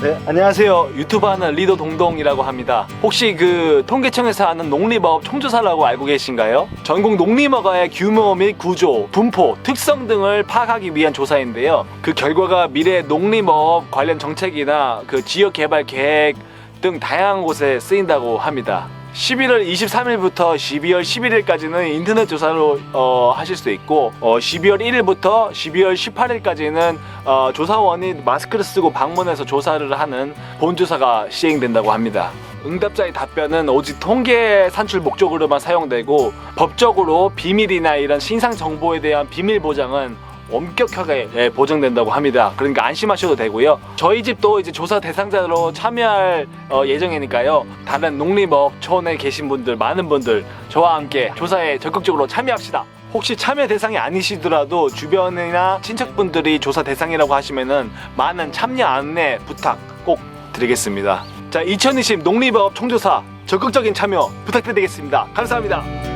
네, 안녕하세요. 유튜브 하는 리더 동동이라고 합니다. 혹시 그 통계청에서 하는 농림업 총조사라고 알고 계신가요? 전국 농림어가의 규모 및 구조, 분포, 특성 등을 파악하기 위한 조사인데요. 그 결과가 미래 농림업 관련 정책이나 그 지역 개발 계획 등 다양한 곳에 쓰인다고 합니다. 11월 23일부터 12월 11일까지는 인터넷 조사로 어, 하실 수 있고 어, 12월 1일부터 12월 18일까지는 어, 조사원이 마스크를 쓰고 방문해서 조사를 하는 본조사가 시행된다고 합니다. 응답자의 답변은 오직 통계 산출 목적으로만 사용되고 법적으로 비밀이나 이런 신상 정보에 대한 비밀 보장은 엄격하게 예, 보장된다고 합니다. 그러니까 안심하셔도 되고요. 저희 집도 이제 조사 대상자로 참여할 어, 예정이니까요. 다른 농림업촌에 계신 분들, 많은 분들 저와 함께 조사에 적극적으로 참여합시다. 혹시 참여 대상이 아니시더라도 주변이나 친척분들이 조사 대상이라고 하시면은 많은 참여 안내 부탁 꼭 드리겠습니다. 자, 2020 농림업 총조사 적극적인 참여 부탁드리겠습니다. 감사합니다.